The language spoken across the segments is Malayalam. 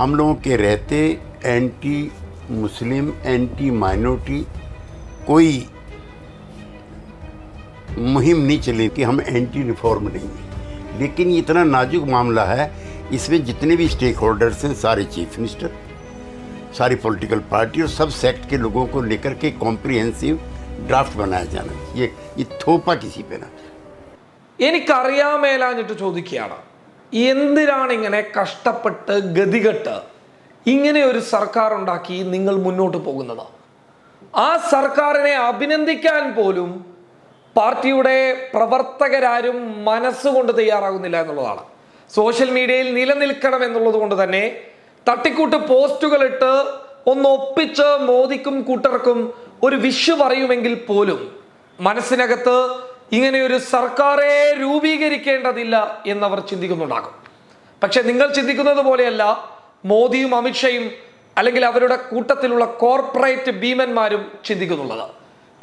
हम लोगों के रहते एंटी मुस्लिम एंटी माइनॉरिटी कोई मुहिम नहीं चली कि हम एंटी रिफॉर्म नहीं हैं लेकिन ये इतना नाजुक मामला है इसमें जितने भी स्टेक होल्डर्स हैं सारे चीफ मिनिस्टर सारी पॉलिटिकल पार्टी और सब सेक्ट के लोगों को लेकर के कॉम्प्रिहेंसिव ड्राफ्ट बनाया जाना चाहिए ये ये थोपा किसी पे ना എനിക്കറിയാമേലാഞ്ഞിട്ട് ചോദിക്കുകയാണ് എന്തിനാണ് ഇങ്ങനെ കഷ്ടപ്പെട്ട് ഗതികെട്ട് ഇങ്ങനെ ഒരു സർക്കാർ ഉണ്ടാക്കി നിങ്ങൾ മുന്നോട്ട് പോകുന്നത്? ആ സർക്കാരിനെ അഭിനന്ദിക്കാൻ പോലും പാർട്ടിയുടെ പ്രവർത്തകരാരും മനസ്സുകൊണ്ട് തയ്യാറാകുന്നില്ല എന്നുള്ളതാണ്. സോഷ്യൽ മീഡിയയിൽ നിലനിൽക്കണം എന്നുള്ളത് കൊണ്ട് തന്നെ തട്ടിക്കൂട്ട് പോസ്റ്റുകൾ ഇട്ട് ഒന്ന് ഒപ്പിച്ച് മോദിക്കും കൂട്ടർക്കും ഒരു വിഷു പറയുമെങ്കിൽ പോലും മനസ്സിനകത്ത് ഇങ്ങനെ ഒരു സർക്കാരെ രൂപീകരിക്കേണ്ടതില്ല എന്നവർ ചിന്തിക്കുന്നുണ്ടാകും. പക്ഷെ നിങ്ങൾ ചിന്തിക്കുന്നത് പോലെയല്ല മോദിയും അമിത്ഷയും അല്ലെങ്കിൽ അവരുടെ കൂട്ടത്തിലുള്ള കോർപ്പറേറ്റ് ഭീമന്മാരും ചിന്തിക്കുന്നുള്ളത്.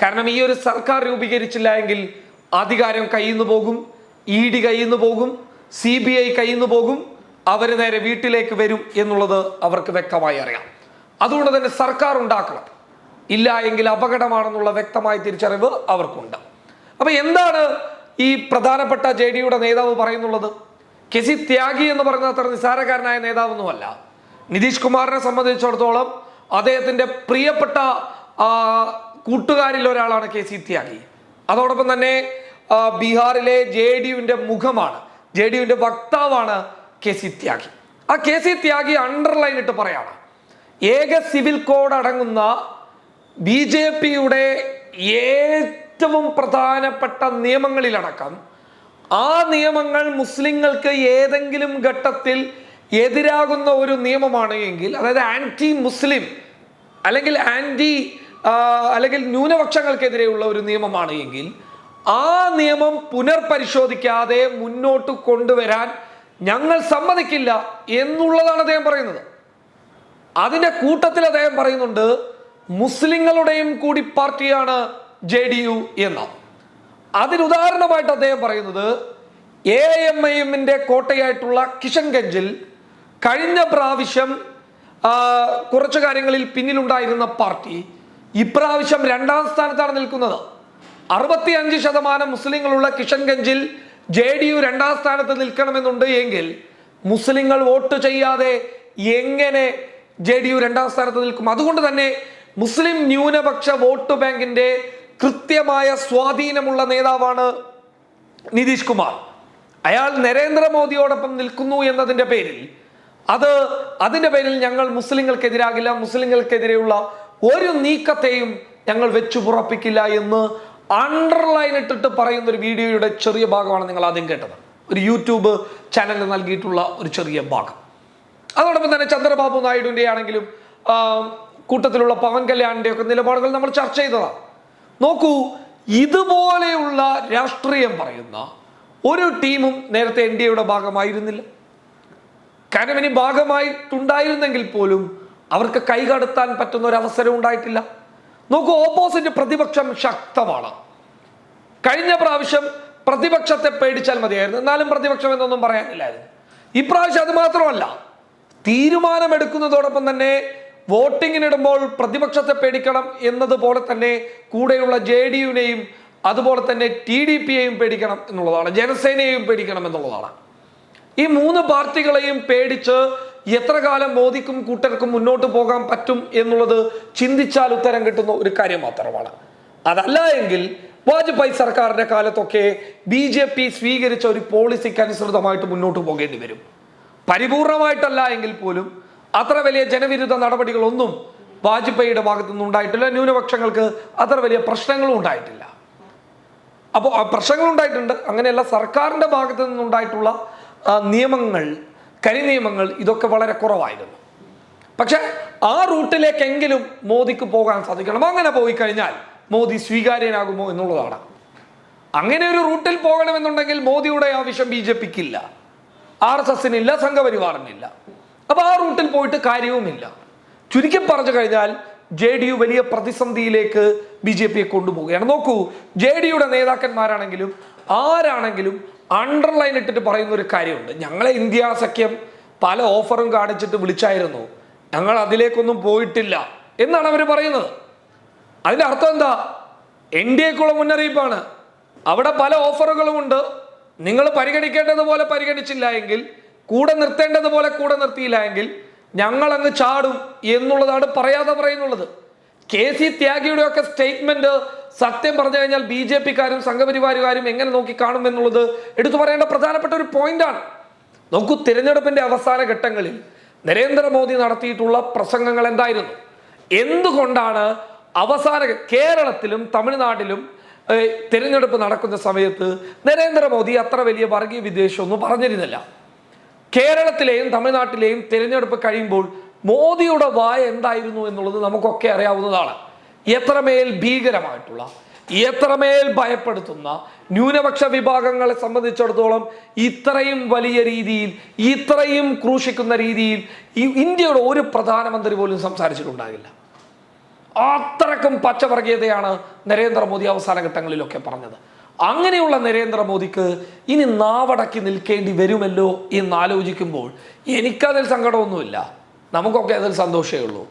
കാരണം ഈ ഒരു സർക്കാർ രൂപീകരിച്ചില്ല എങ്കിൽ അധികാരം കയ്യിൽ പോകും ഇ ഡി കയ്യിൽ പോകും സി ബി ഐ കയ്യിൽ പോകും അവർ നേരെ വീട്ടിലേക്ക് വരും എന്നുള്ളത് അവർക്ക് വ്യക്തമായി അറിയാം. അതുകൊണ്ട് തന്നെ സർക്കാർ ഉണ്ടാക്കണം. ഇല്ല എങ്കിൽ അപകടമാണെന്നുള്ള വ്യക്തമായ തിരിച്ചറിവ് അവർക്കുണ്ട്. അപ്പൊ എന്താണ് ഈ പ്രധാനപ്പെട്ട ജെ ഡിയുടെ നേതാവ് പറയുന്നുള്ളത്? കെ സി ത്യാഗി എന്ന് പറയുന്ന അത്ര നിസ്സാരക്കാരനായ നേതാവൊന്നുമല്ല. നിതീഷ് കുമാറിനെ സംബന്ധിച്ചിടത്തോളം അദ്ദേഹത്തിന്റെ പ്രിയപ്പെട്ട കൂട്ടുകാരിൽ ഒരാളാണ് കെ സി ത്യാഗി. അതോടൊപ്പം തന്നെ ബീഹാറിലെ ജെ ഡി യുവിന്റെ മുഖമാണ് ജെ ഡി യുവിന്റെ വക്താവാണ് കെ സി ത്യാഗി. ആ കെ സി ത്യാഗി അണ്ടർലൈൻ ഇട്ട് പറയാണ് ഏക സിവിൽ കോഡ് അടങ്ങുന്ന ബി ജെ പിയുടെ ഏറ്റവും പ്രധാനപ്പെട്ട നിയമങ്ങളിലടക്കം ആ നിയമങ്ങൾ മുസ്ലിങ്ങൾക്ക് ഏതെങ്കിലും ഘട്ടത്തിൽ എതിരാകുന്ന ഒരു നിയമമാണ് എങ്കിൽ അതായത് ആന്റി മുസ്ലിം അല്ലെങ്കിൽ ആന്റി അല്ലെങ്കിൽ ന്യൂനപക്ഷങ്ങൾക്കെതിരെയുള്ള ഒരു നിയമമാണ് എങ്കിൽ ആ നിയമം പുനർപരിശോധിക്കാതെ മുന്നോട്ട് കൊണ്ടുവരാൻ ഞങ്ങൾ സമ്മതിക്കില്ല എന്നുള്ളതാണ് അദ്ദേഹം പറയുന്നത്. അതിന്റെ കൂട്ടത്തിൽ അദ്ദേഹം പറയുന്നുണ്ട് മുസ്ലിങ്ങളുടെയും കൂടി പാർട്ടിയാണ് ജെ ഡി യു എന്ന് അതിനുദാഹരണമായിട്ട് അദ്ദേഹം പറയുന്നത് എ എം ഐ എമ്മിന്റെ കോട്ടയായിട്ടുള്ള കിഷൻഗഞ്ചിൽ കഴിഞ്ഞ പ്രാവശ്യം കുറച്ച് കാര്യങ്ങളിൽ പിന്നിലുണ്ടായിരുന്ന പാർട്ടി ഇപ്രാവശ്യം രണ്ടാം സ്ഥാനത്താണ് നിൽക്കുന്നത്. അറുപത്തി അഞ്ച് ശതമാനം മുസ്ലിങ്ങളുള്ള കിഷൻഗഞ്ചിൽ ജെ ഡി യു രണ്ടാം സ്ഥാനത്ത് നിൽക്കണമെന്നുണ്ട് എങ്കിൽ മുസ്ലിങ്ങൾ വോട്ട് ചെയ്യാതെ എങ്ങനെ ജെ ഡി യു രണ്ടാം സ്ഥാനത്ത് നിൽക്കും? അതുകൊണ്ട് തന്നെ മുസ്ലിം ന്യൂനപക്ഷ വോട്ട് ബാങ്കിന്റെ കൃത്യമായ സ്വാധീനമുള്ള നേതാവാണ് നിതീഷ് കുമാർ. അയാൾ നരേന്ദ്രമോദിയോടൊപ്പം നിൽക്കുന്നു എന്നതിന്റെ പേരിൽ അത് അതിന്റെ പേരിൽ ഞങ്ങൾ മുസ്ലിങ്ങൾക്കെതിരാകില്ല മുസ്ലിങ്ങൾക്കെതിരെയുള്ള ഒരു നീക്കത്തെയും ഞങ്ങൾ വെച്ചു പുറപ്പിക്കില്ല എന്ന് അണ്ടർലൈൻ ഇട്ടിട്ട് പറയുന്ന ഒരു വീഡിയോയുടെ ചെറിയ ഭാഗമാണ് നിങ്ങൾ ആദ്യം കേട്ടത്. ഒരു യൂട്യൂബ് ചാനലിൽ നൽകിയിട്ടുള്ള ഒരു ചെറിയ ഭാഗം. അതോടൊപ്പം തന്നെ ചന്ദ്രബാബു നായിഡുവിന്റെ ആണെങ്കിലും കൂട്ടത്തിലുള്ള പവൻ കല്യാണിന്റെ ഒക്കെ നിലപാടുകൾ നമ്മൾ ചർച്ച ചെയ്തതാണ്. നോക്കൂ ഇതുപോലെയുള്ള രാഷ്ട്രീയം പറയുന്ന ഒരു ടീമും നേരത്തെ എൻ ഡി എയുടെ ഭാഗമായിരുന്നില്ല. കാരണം ഇനി ഭാഗമായിട്ടുണ്ടായിരുന്നെങ്കിൽ പോലും അവർക്ക് കൈകടത്താൻ പറ്റുന്ന ഒരു അവസരം ഉണ്ടായിട്ടില്ല. നോക്കൂ ഓപ്പോസിറ്റ് പ്രതിപക്ഷം ശക്തമാണ്. കഴിഞ്ഞ പ്രാവശ്യം പ്രതിപക്ഷത്തെ പേടിച്ചാൽ മതിയായിരുന്നു. എന്നാലും പ്രതിപക്ഷം എന്നൊന്നും പറയാനില്ലായിരുന്നു. ഇപ്രാവശ്യം അത് മാത്രമല്ല തീരുമാനമെടുക്കുന്നതോടൊപ്പം തന്നെ വോട്ടിങ്ങിനിടുമ്പോൾ പ്രതിപക്ഷത്തെ പേടിക്കണം എന്നതുപോലെ തന്നെ കൂടെയുള്ള ജെ ഡി യുനെയും അതുപോലെ തന്നെ ടി ഡി പിയെയും പേടിക്കണം എന്നുള്ളതാണ്. ജനസേനയെയും പേടിക്കണം എന്നുള്ളതാണ്. ഈ മൂന്ന് പാർട്ടികളെയും പേടിച്ച് എത്ര കാലം മോദിക്കും കൂട്ടർക്കും മുന്നോട്ട് പോകാൻ പറ്റും എന്നുള്ളത് ചിന്തിച്ചാൽ ഉത്തരം കിട്ടുന്ന ഒരു കാര്യം മാത്രമാണ്. അതല്ല എങ്കിൽ വാജ്പേയി സർക്കാരിന്റെ കാലത്തൊക്കെ ബി ജെ പി സ്വീകരിച്ച ഒരു പോളിസിക്ക് അനുസൃതമായിട്ട് മുന്നോട്ട് പോകേണ്ടി വരും. പരിപൂർണമായിട്ടല്ല എങ്കിൽ പോലും അത്ര വലിയ ജനവിരുദ്ധ നടപടികളൊന്നും വാജ്പേയിയുടെ ഭാഗത്തുനിന്ന് ഉണ്ടായിട്ടില്ല. ന്യൂനപക്ഷങ്ങൾക്ക് അത്ര വലിയ പ്രശ്നങ്ങളും ഉണ്ടായിട്ടില്ല. അപ്പോൾ പ്രശ്നങ്ങൾ ഉണ്ടായിട്ടുണ്ട്. അങ്ങനെയല്ല സർക്കാരിന്റെ ഭാഗത്തു നിന്നുണ്ടായിട്ടുള്ള നിയമങ്ങൾ കരി നിയമങ്ങൾ ഇതൊക്കെ വളരെ കുറവായിരുന്നു. പക്ഷേ ആ റൂട്ടിലേക്കെങ്കിലും മോദിക്ക് പോകാൻ സാധിക്കണം. അങ്ങനെ പോയി കഴിഞ്ഞാൽ മോദി സ്വീകാര്യനാകുമോ എന്നുള്ളതാണ്. അങ്ങനെ ഒരു റൂട്ടിൽ പോകണമെന്നുണ്ടെങ്കിൽ മോദിയുടെ ആവശ്യം ബി ജെ പിക്കില്ല. ആർ എസ് എസിനില്ല സംഘപരിവാറിനില്ല. അപ്പൊ ആ റൂട്ടിൽ പോയിട്ട് കാര്യവുമില്ല. ചുരുക്കി പറഞ്ഞു കഴിഞ്ഞാൽ ജെ ഡി യു വലിയ പ്രതിസന്ധിയിലേക്ക് ബി ജെ പിയെ കൊണ്ടുപോവുകയാണ്. നോക്കൂ ജെ ഡി യുടെ നേതാക്കന്മാരാണെങ്കിലും ആരാണെങ്കിലും അണ്ടർലൈൻ ഇട്ടിട്ട് പറയുന്ന ഒരു കാര്യമുണ്ട്. ഞങ്ങളെ ഇന്ത്യ സഖ്യം പല ഓഫറും കാണിച്ചിട്ട് വിളിച്ചായിരുന്നു. ഞങ്ങൾ അതിലേക്കൊന്നും പോയിട്ടില്ല എന്നാണ് അവർ പറയുന്നത്. അതിന്റെ അർത്ഥം എന്താ? എൻ ഡി എക്കുള്ള മുന്നറിയിപ്പാണ്. അവിടെ പല ഓഫറുകളുമുണ്ട് നിങ്ങൾ പരിഗണിക്കേണ്ടതുപോലെ പരിഗണിച്ചില്ല എങ്കിൽ കൂടെ നിർത്തേണ്ടതുപോലെ കൂടെ നിർത്തിയില്ല എങ്കിൽ ഞങ്ങൾ അങ്ങ് ചാടും എന്നുള്ളതാണ് പറയാതെ പറയുന്നുള്ളത്. കെ സി ത്യാഗിയുടെ ഒക്കെ സ്റ്റേറ്റ്മെന്റ് സത്യം പറഞ്ഞു കഴിഞ്ഞാൽ ബി ജെ പിക്കാരും സംഘപരിവാരുകാരും എങ്ങനെ നോക്കി കാണും എന്നുള്ളത് എടുത്തു പറയേണ്ട പ്രധാനപ്പെട്ട ഒരു പോയിന്റാണ് നോക്കൂ തിരഞ്ഞെടുപ്പിന്റെ അവസാന ഘട്ടങ്ങളിൽ നരേന്ദ്രമോദി നടത്തിയിട്ടുള്ള പ്രസംഗങ്ങൾ എന്തായിരുന്നു? എന്തുകൊണ്ടാണ് അവസാന കേരളത്തിലും തമിഴ്നാട്ടിലും തിരഞ്ഞെടുപ്പ് നടക്കുന്ന സമയത്ത് നരേന്ദ്രമോദി അത്ര വലിയ വർഗീയ വിദ്വേഷമൊന്നും പറഞ്ഞിരുന്നില്ല? കേരളത്തിലെയും തമിഴ്നാട്ടിലെയും തിരഞ്ഞെടുപ്പ് കഴിയുമ്പോൾ മോദിയുടെ വായ എന്തായിരുന്നു എന്നുള്ളത് നമുക്കൊക്കെ അറിയാവുന്നതാണ്. എത്രമേൽ ഭീകരമായിട്ടുള്ള എത്രമേൽ ഭയപ്പെടുത്തുന്ന ന്യൂനപക്ഷ വിഭാഗങ്ങളെ സംബന്ധിച്ചിടത്തോളം ഇത്രയും വലിയ രീതിയിൽ ഇത്രയും ക്രൂശിക്കുന്ന രീതിയിൽ ഇന്ത്യയുടെ ഒരു പ്രധാനമന്ത്രി പോലും സംസാരിച്ചിട്ടുണ്ടാകില്ല. അത്രക്കും പച്ചവർഗീയതയാണ് നരേന്ദ്രമോദി അവസാന ഘട്ടങ്ങളിലൊക്കെ പറഞ്ഞത്. അങ്ങനെയുള്ള നരേന്ദ്രമോദിക്ക് ഇനി നാവടക്കി നിൽക്കേണ്ടി വരുമല്ലോ എന്ന് ആലോചിക്കുമ്പോൾ എനിക്കതിൽ സങ്കടമൊന്നുമില്ല. നമുക്കൊക്കെ അതിൽ സന്തോഷമേ ഉള്ളൂ.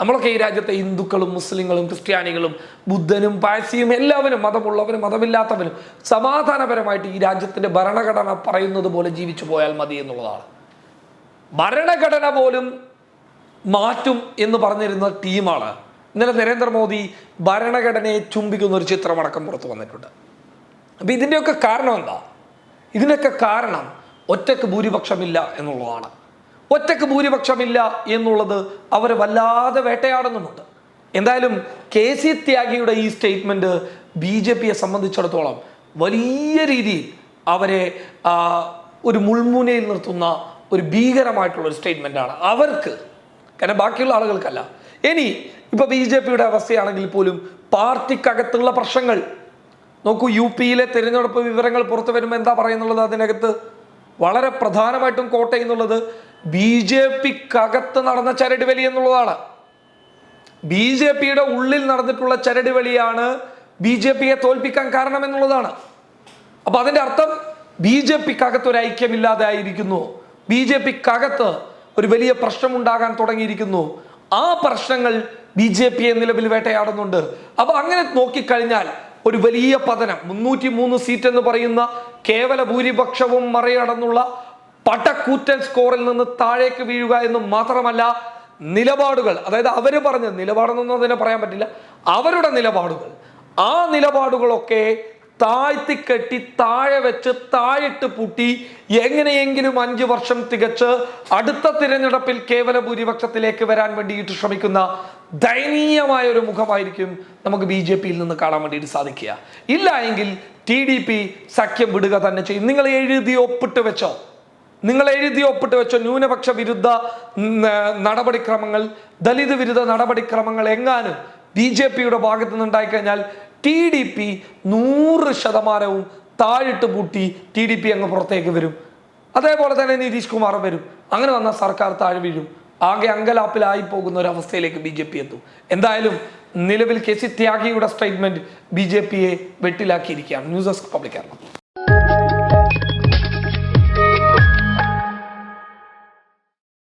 നമ്മളൊക്കെ ഈ രാജ്യത്തെ ഹിന്ദുക്കളും മുസ്ലിങ്ങളും ക്രിസ്ത്യാനികളും ബുദ്ധനും പാഴ്സിയും എല്ലാവരും മതമുള്ളവരും മതമില്ലാത്തവരും സമാധാനപരമായിട്ട് ഈ രാജ്യത്തിന്റെ ഭരണഘടന പറയുന്നത് പോലെ ജീവിച്ചു പോയാൽ മതി എന്നുള്ളതാണ്. ഭരണഘടന പോലും മാറ്റും എന്ന് പറഞ്ഞിരുന്ന ടീമാണ്. ഇന്നലെ നരേന്ദ്രമോദി ഭരണഘടനയെ ചുംബിക്കുന്ന ഒരു ചിത്രമടക്കം പുറത്തു വന്നിട്ടുണ്ട്. അപ്പൊ ഇതിന്റെയൊക്കെ കാരണം എന്താ? ഇതിനൊക്കെ കാരണം ഒറ്റയ്ക്ക് ഭൂരിപക്ഷമില്ല എന്നുള്ളതാണ്. ഒറ്റയ്ക്ക് ഭൂരിപക്ഷമില്ല എന്നുള്ളത് അവർ വല്ലാതെ വേട്ടയാടുന്നുമുണ്ട്. എന്തായാലും കെ സി ത്യാഗിയുടെ ഈ സ്റ്റേറ്റ്മെന്റ് ബി ജെ പിയെ സംബന്ധിച്ചിടത്തോളം വലിയ രീതിയിൽ അവരെ ഒരു മുൾമുനയിൽ നിർത്തുന്ന ഒരു ഭീകരമായിട്ടുള്ള ഒരു സ്റ്റേറ്റ്മെന്റാണ് അവർക്ക് കാരണം ബാക്കിയുള്ള ആളുകൾക്കല്ല. ഇനി ഇപ്പോൾ ബി ജെ പിയുടെ അവസ്ഥയാണെങ്കിൽ പോലും പാർട്ടിക്കകത്തുള്ള പ്രശ്നങ്ങൾ നോക്കൂ യു പിയിലെ തിരഞ്ഞെടുപ്പ് വിവരങ്ങൾ പുറത്തു വരുമ്പോൾ എന്താ പറയുന്നുള്ളത്? അതിനകത്ത് വളരെ പ്രധാനമായിട്ടും കോട്ട എന്നുള്ളത് ബി ജെ പിക്കകത്ത് നടന്ന ചരട് വലി എന്നുള്ളതാണ്. ബി ജെ പിയുടെ ഉള്ളിൽ നടന്നിട്ടുള്ള ചരട് വലിയാണ് ബി ജെ പിയെ തോൽപ്പിക്കാൻ കാരണം എന്നുള്ളതാണ്. അപ്പൊ അതിന്റെ അർത്ഥം ബി ജെ പിക്കകത്ത് ഒരു ഐക്യമില്ലാതെ ആയിരിക്കുന്നു. ബി ജെ പിക്കകത്ത് ഒരു വലിയ പ്രശ്നം ഉണ്ടാകാൻ തുടങ്ങിയിരിക്കുന്നു. ആ പ്രശ്നങ്ങൾ ബി ജെ പിയെ നിലവിൽ വേട്ടയാടുന്നുണ്ട്. അപ്പൊ അങ്ങനെ നോക്കിക്കഴിഞ്ഞാൽ ഒരു വലിയ പതനം. മുന്നൂറ്റി മൂന്ന് സീറ്റ് എന്ന് പറയുന്ന കേവല ഭൂരിപക്ഷവും മറികടന്നുള്ള പടക്കൂറ്റൻ സ്കോറിൽ നിന്ന് താഴേക്ക് വീഴുക എന്ന് മാത്രമല്ല നിലപാടുകൾ. അതായത് അവർ പറഞ്ഞ നിലപാടെന്നൊന്നും അതിനെ പറയാൻ പറ്റില്ല. അവരുടെ നിലപാടുകൾ. ആ നിലപാടുകളൊക്കെ താഴ്ത്തിക്കെട്ടി താഴെ വെച്ച് താഴിട്ട് പൂട്ടി എങ്ങനെയെങ്കിലും അഞ്ചു വർഷം തികച്ച് അടുത്ത തിരഞ്ഞെടുപ്പിൽ കേവല ഭൂരിപക്ഷത്തിലേക്ക് വരാൻ വേണ്ടിയിട്ട് ശ്രമിക്കുന്ന ദയനീയമായ ഒരു മുഖമായിരിക്കും നമുക്ക് ബി ജെ പിയിൽ നിന്ന് കാണാൻ വേണ്ടിയിട്ട് സാധിക്കുക. ഇല്ല എങ്കിൽ ടി ഡി പി സഖ്യം വിടുക തന്നെ ചെയ്യും. നിങ്ങൾ എഴുതി ഒപ്പിട്ട് വെച്ചോ. നിങ്ങൾ എഴുതി ഒപ്പിട്ട് വെച്ചോ. ന്യൂനപക്ഷ വിരുദ്ധ നടപടിക്രമങ്ങൾ ദലിത് വിരുദ്ധ നടപടിക്രമങ്ങൾ എങ്ങാനും ബി ജെ പിയുടെ ഭാഗത്തു നിന്നുണ്ടായിക്കഴിഞ്ഞാൽ ടി ഡി പി നൂറ് ശതമാനവും താഴിട്ട് പൂട്ടി ടി ഡി പി അങ്ങ് പുറത്തേക്ക് വരും. അതേപോലെ തന്നെ നിതീഷ് കുമാർ വരും. അങ്ങനെ വന്ന സർക്കാർ താഴെ വീഴും. ആകെ അങ്കലാപ്പിലായി പോകുന്ന ഒരു അവസ്ഥയിലേക്ക് ബി ജെ പി എത്തും. എന്തായാലും നിലവിൽ കെ സി ത്യാഗിയുടെ സ്റ്റേറ്റ്മെന്റ് ബി ജെ പിയെ വെട്ടിലാക്കിയിരിക്കുകയാണ്. News desk public Keralam.